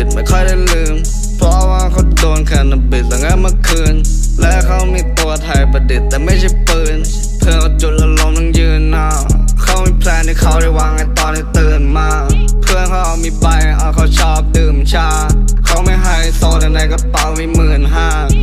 ิดไม่ค่อยได้ลืม เพราะว่าเขาโดนแคนาบิสตั้งแต่เมื่อคืน และเขามีตัวไทยประดิษฐ์แต่ไม่ใช่ปืนเพื่อจุดละลมตั้งยืนน้าเขามีแพลนที่เขาได้วางไอตอนที่ตื่นมา เพื่อนเขาเอามีใบเอาเขาชอบดื่มชา เขาไม่ให้โซแต่ในกระเป๋ามีหมื่น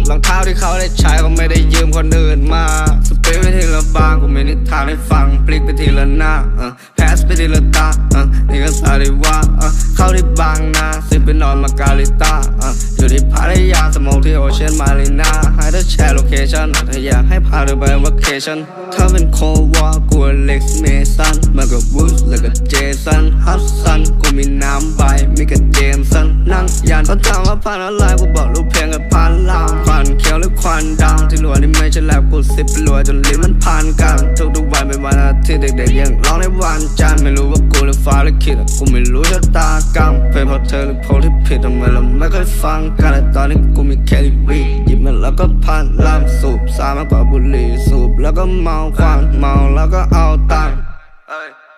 รองเท้าที่เขาได้ใช้ก็ไม่ได้ยืมคนอื่นมาสเปรย์ไปทีละบางกูมีนิทานให้ฟังพลิกไปทีละหน้าเออแพสไปทีละตาเออนี่ก็สาดีว่าเออเข้าที่บางนาสิไปนอนมาการิตาเอออยู่ที่พัทยาสมองที่โอเชียนมารีนาให้เธอแชร์โลเคชั่นถ้าอยากให้พาเธอไปวัคเคชั่นถ้าเป็นโควากูเล็กเมสันมากับวูดแล้วก็เจสันฮัสซันกูมีน้ำใบมีกับเจมสันนั่งยันเขาถามว่าผ่านอะไรกูบอกรูปเพลงกับานลางควันเขียวหรือควันดำที่รัวนี่ไม่ใช่แลบกูสิบรัวจนลิ้นมันผ่านกันทุกทุกวันเป็นวันอาทิตย์เด็กๆยังร้องในวันจันทร์ไม่รู้ว่ากูหรือฟ้าหรือคิดกูไม่รู้ชะตากรรมเป็นเพราะเธอหรือเพราะที่ผิดทำไมเราไม่เคยฟังกันแต่ตอนนี้กูมีแค่ลิวีหยิบมันแล้วก็ผ่านลามสูบสามากกว่าบุหรี่สูบแล้วก็เมาควันเมาแล้วก็เอาตังค์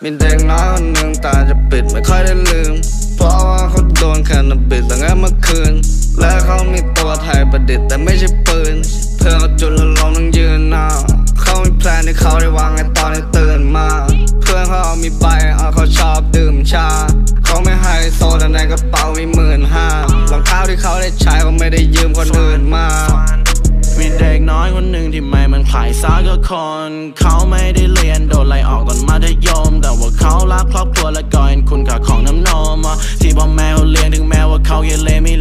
มีเด็กน้อยคนหนึ่งตาจะปิดไม่ค่อยได้ลืม เพราะว่าเขาโดนแคนาบิสตั้งแต่เมื่อคืน ดิษแต่ไม่ใช่ปืนเพื่อนเขาจุดแล้วลมต้องยืนหน้าเขามีแพลนที่เขาได้วางไว้ตอนที่ตื่นมา เพื่อนเขาเอามีใบเอาเขาชอบดื่มชา เขาไม่ให้โซแต่ในกระเป๋ามีหมื่นห้ารองเท้าที่เขาได้ใช้ก็ไม่ได้ยืมคนอื่นมามีเด็กน้อยคนหนึ่งที่ไม่เหมันใครสักคน เขาไม่ได้เรียนโดนไล่ออกตอนมัธยม แต่ว่าเขารักครอบครัวและก็เห็นคุณค่าของน้ำนมที่พ่อแม่เขาเลี้ยงถึงแม้ว่าเขาเกเรไม่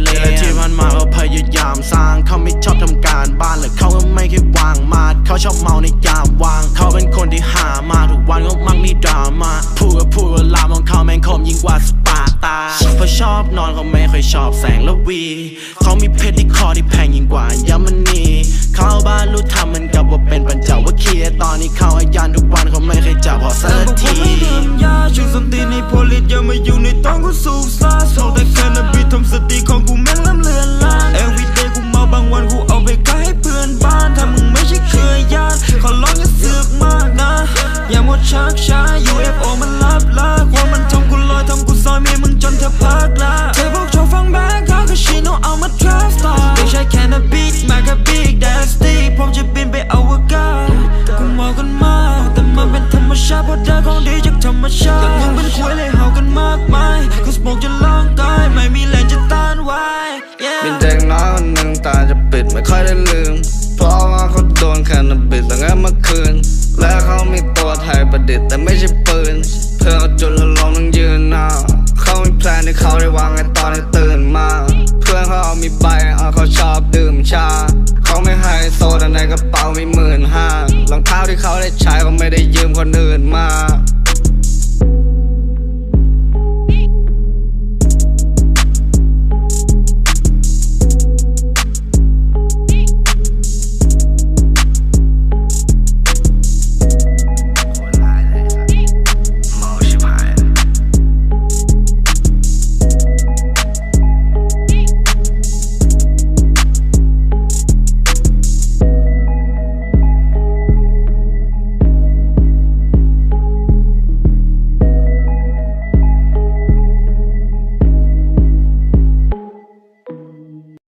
กมักมีดราม่าพูดก็พูดเวลาของเขาแม่งคมยิ่งกว่าสปาตาเพราะชอบนอนเขาไม่ค่อยชอบแสงและวี เขามีเพชรที่คอที่แพงยิ่งกว่ายามณีเข้าบ้านรู้ทำมันกับว่าเป็นปัญจวัคคีย์ตอนนี้เขาอายันทุกวันเขาไม่เคยจับพอสักทียาช่วยสติในโพลิสย่ามาอยู่ในต้องกูสูบซ่าโซแต่แค่นบีทำสติของกูแม่งล้ำเลือนลา ช้า UFO มันลับลาความมันทำกูลอยทำกูซอยเมียมึงจนเธอพักละเธอบอกชอบฟังแบงค์เขาก็ชิโนเอามา trap star ไม่ใช่แค่นบีทมากับ big dusty ผมจะบินไปอวกาศกูเมากันมากแต่มันเป็นธรรมชาติเพราะได้ของดีจากธรรมชาติแต่มึงเป็นควยเลยเห่ากันมากมายกูสโมกจนล่างกายไม่มีแรงจะต้านไว้มีเด็กน้อยคนหนึ่งตาจะปิดไม่ค่อยได้ลืมเพราะว่าเขาโดนแคนาบิสตั้งแต่เมื่อคืนและเขามี ให้ประดิษฐ์แต่ไม่ใช่ปืน เพื่อเอาจนเราลงนั่งยืนหนาเขาไม่แพลนที่เขาได้วางไอ้ตอนที่ตื่นมา เพื่อนเขาเอามีไปเอาเขาชอบดื่มชา เขาไม่ให้โซดาในกระเป๋ามีหมื่นห้ารองเท้าที่เขาได้ใช้เขาไม่ได้ยืมคนอื่นมา